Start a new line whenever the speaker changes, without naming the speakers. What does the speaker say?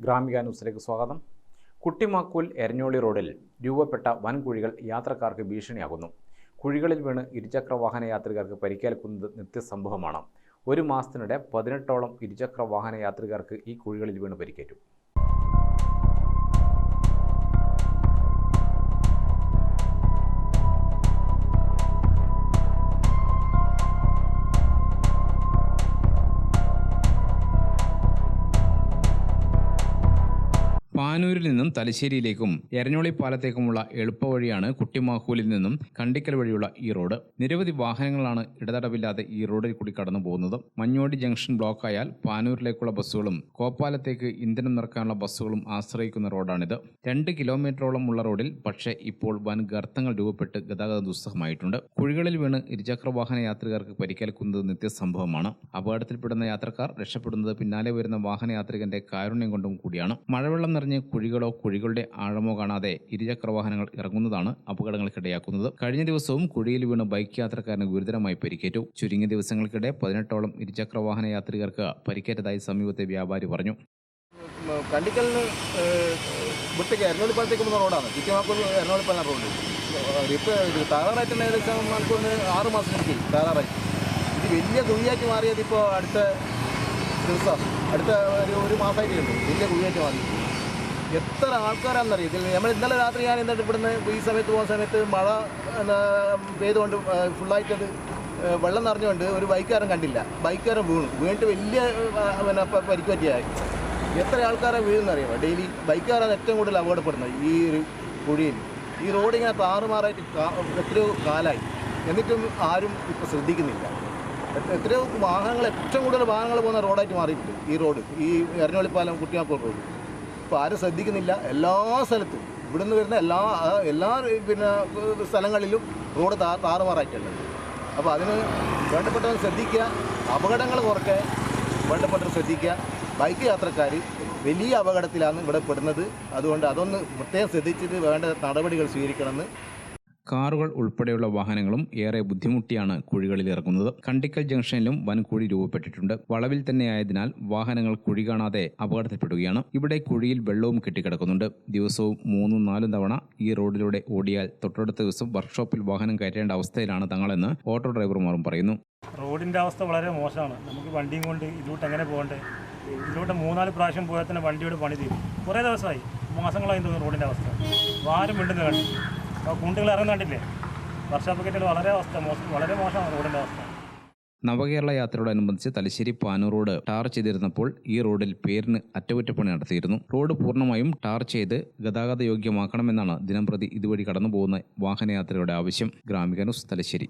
ഗ്രാമിക ന്യൂസിലേക്ക് സ്വാഗതം. കുട്ടിമാക്കൂൽ എരഞ്ഞോളി റോഡിൽ രൂപപ്പെട്ട വൻ കുഴികൾ യാത്രക്കാർക്ക് ഭീഷണിയാകുന്നു. കുഴികളിൽ വീണ് ഇരുചക്ര വാഹന യാത്രികർക്ക് പരിക്കേൽക്കുന്നത് നിത്യസംഭവമാണ്. ഒരു മാസത്തിനിടെ പതിനെട്ടോളം ഇരുചക്ര വാഹന യാത്രികർക്ക് ഈ കുഴികളിൽ വീണ് പരിക്കേറ്റു. പാനൂരിൽ നിന്നും തലശ്ശേരിയിലേക്കും എരഞ്ഞോളി പാലത്തേക്കുമുള്ള എളുപ്പവഴിയാണ് കുട്ടിമാഹൂലിൽ നിന്നും കണ്ടിക്കൽ വഴിയുള്ള ഈ റോഡ്. നിരവധി വാഹനങ്ങളാണ് ഇടതടവില്ലാതെ ഈ റോഡിൽ കൂടി കടന്നു പോകുന്നത്. മഞ്ഞോടി ജംഗ്ഷൻ ബ്ലോക്കായാൽ പാനൂരിലേക്കുള്ള ബസ്സുകളും കോപ്പാലത്തേക്ക് ഇന്ധനം നിറക്കാനുള്ള ബസ്സുകളും ആശ്രയിക്കുന്ന റോഡാണിത്. രണ്ട് കിലോമീറ്ററോളം ഉള്ള റോഡിൽ പക്ഷേ ഇപ്പോൾ വൻ ഗർത്തങ്ങൾ രൂപപ്പെട്ട് ഗതാഗതം ദുസ്സഹമായിട്ടുണ്ട്. കുഴികളിൽ വീണ് ഇരുചക്ര വാഹന യാത്രികർക്ക് പരിക്കേൽക്കുന്നത് നിത്യസംഭവമാണ്. അപകടത്തിൽപ്പെടുന്ന യാത്രക്കാർ രക്ഷപ്പെടുന്നത് പിന്നാലെ വരുന്ന വാഹന യാത്രികന്റെ കാരുണ്യം കൊണ്ടും കൂടിയാണ്. മഴവെള്ളം നിറഞ്ഞ് കുഴികളോ കുഴികളുടെ ആഴമോ കാണാതെ ഇരുചക്ര വാഹനങ്ങൾ ഇറങ്ങുന്നതാണ് അപകടങ്ങൾക്കിടയാക്കുന്നത്. കഴിഞ്ഞ ദിവസവും കുഴിയിൽ വീണ് ബൈക്ക് യാത്രക്കാരന് ഗുരുതരമായി പരിക്കേറ്റു. ചുരുങ്ങിയ ദിവസങ്ങൾക്കിടെ പതിനെട്ടോളം ഇരുചക്ര വാഹന യാത്രികർക്ക് പരിക്കേറ്റതായി സമീപത്തെ വ്യാപാരി പറഞ്ഞു.
കണ്ടിക്കലിന് വിട്ടേക്ക് എറണാകുളത്തേക്ക് പോകുന്ന റോഡാണ്. ചുറ്റുമാക്കൂർ എറണാകുളം റോഡ്. ഇപ്പോൾ ഇത് താറാറായിട്ട് തന്നെ ഏകദേശം മണിക്കൂറിന് ആറ് മാസത്തിലേക്ക് താറാറായി ഇത് വലിയ കുഴിയായിട്ട് മാറിയത് ഇപ്പോൾ അടുത്ത ദിവസം അടുത്ത ഒരു ഒരു മാസമായിട്ട് ഉണ്ട് വലിയ കുഴിയായിട്ട് മാറി എത്ര ആൾക്കാരാണെന്നറിയാം? ഇതിൽ നമ്മൾ ഇന്നലെ രാത്രി ഞാൻ എന്നിട്ട് ഇവിടുന്ന് ഈ സമയത്ത് പോകുന്ന സമയത്ത് മഴ പെയ്തുകൊണ്ട് ഫുള്ളായിട്ടത് വെള്ളം നിറഞ്ഞുകൊണ്ട് ഒരു ബൈക്കുകാരൻ കണ്ടില്ല. ബൈക്കുകാരൻ വീണു. വീണിട്ട് വലിയ പിന്നെ പരിക്ക് പറ്റിയായി എത്ര ആൾക്കാരെ വീഴുന്നറിയാമോ ഡെയിലി ബൈക്കുകാരാണ് ഏറ്റവും കൂടുതൽ അപകടപ്പെടുന്നത് ഈ ഒരു കുഴിയിൽ. ഈ റോഡ് ഇങ്ങനെ താറുമാറായിട്ട് എത്രയോ കാലമായി എന്നിട്ടും ആരും ഇപ്പോൾ ശ്രദ്ധിക്കുന്നില്ല. എത്ര- എത്രയോ വാഹനങ്ങൾ ഏറ്റവും കൂടുതൽ വാഹനങ്ങൾ പോകുന്ന റോഡായിട്ട് മാറിയിട്ടുണ്ട് ഈ റോഡ്. ഈ എറണാകുളിപ്പാലം കുട്ടിയാപ്പൂർ റോഡ്. ഇപ്പോൾ ആരും ശ്രദ്ധിക്കുന്നില്ല. എല്ലാ സ്ഥലത്തും. ഇവിടുന്ന് വരുന്ന എല്ലാ എല്ലാ പിന്നെ സ്ഥലങ്ങളിലും റോഡ് താ താറുമാറായിട്ടുണ്ട്. അപ്പോൾ അതിന് വേണ്ടപ്പെട്ടവർ ശ്രദ്ധിക്കുക. അപകടങ്ങൾ കുറയ്ക്കാൻ വേണ്ടപ്പെട്ടവർ ശ്രദ്ധിക്കുക. ബൈക്ക് യാത്രക്കാർ വലിയ അപകടത്തിലാണ് ഇവിടെ പെടുന്നത്. അതുകൊണ്ട് അതൊന്ന് പ്രത്യേകം ശ്രദ്ധിച്ചിട്ട് വേണ്ട നടപടികൾ സ്വീകരിക്കണമെന്ന്
കാറുകൾ ഉൾപ്പെടെയുള്ള വാഹനങ്ങളും ഏറെ ബുദ്ധിമുട്ടിയാണ് കുഴികളിൽ ഇറങ്ങുന്നത്. കണ്ടിക്കൽ ജംഗ്ഷനിലും വൻ കുഴി രൂപപ്പെട്ടിട്ടുണ്ട്. വളവിൽ തന്നെയായതിനാൽ വാഹനങ്ങൾ കുഴി കാണാതെ അപകടത്തിൽപ്പെടുകയാണ്. ഇവിടെ കുഴിയിൽ വെള്ളവും കെട്ടിക്കിടക്കുന്നുണ്ട്. ദിവസവും മൂന്നും നാലും തവണ ഈ റോഡിലൂടെ ഓടിയാൽ തൊട്ടടുത്ത ദിവസം വർക്ക്ഷോപ്പിൽ വാഹനം കയറ്റേണ്ട അവസ്ഥയിലാണ് തങ്ങളെന്ന് ഓട്ടോ ഡ്രൈവർമാരും പറയുന്നു.
റോഡിന്റെ അവസ്ഥ വളരെ മോശമാണ്. നമുക്ക് വണ്ടിയും കൊണ്ട് ഇതിലോട്ട് എങ്ങനെ പോകണ്ടേ? ഇതിലോട്ട് മൂന്നാൽ പ്രാവശ്യം പോയാൽ തന്നെ വണ്ടിയോട് പണി തീരും. കുറേ ദിവസമായി. മാസങ്ങളായി തോന്നുന്നു റോഡിന്റെ അവസ്ഥ. ആരും കണ്ടില്ല അപ്പോൾ കുണ്ടുകൾ ഇറങ്ങുന്ന കണ്ടില്ലേ? വളരെ അവസ്ഥ മോശം വളരെ മോശമാണ് റോഡിന്റെ അവസ്ഥ.
നവകേരള യാത്രയോടനുബന്ധിച്ച് തലശ്ശേരി പാനൂർ റോഡ് ടാർ ചെയ്തിരുന്നപ്പോൾ ഈ റോഡിൽ പേരിന് അറ്റകുറ്റപ്പണി നടത്തിയിരുന്നു. റോഡ് പൂർണമായും ടാർ ചെയ്ത് ഗതാഗത യോഗ്യമാക്കണമെന്നാണ് ദിനംപ്രതി ഇതുവഴി കടന്നുപോകുന്ന വാഹനയാത്രയുടെ ആവശ്യം. ഗ്രാമിക ന്യൂസ് തലശ്ശേരി.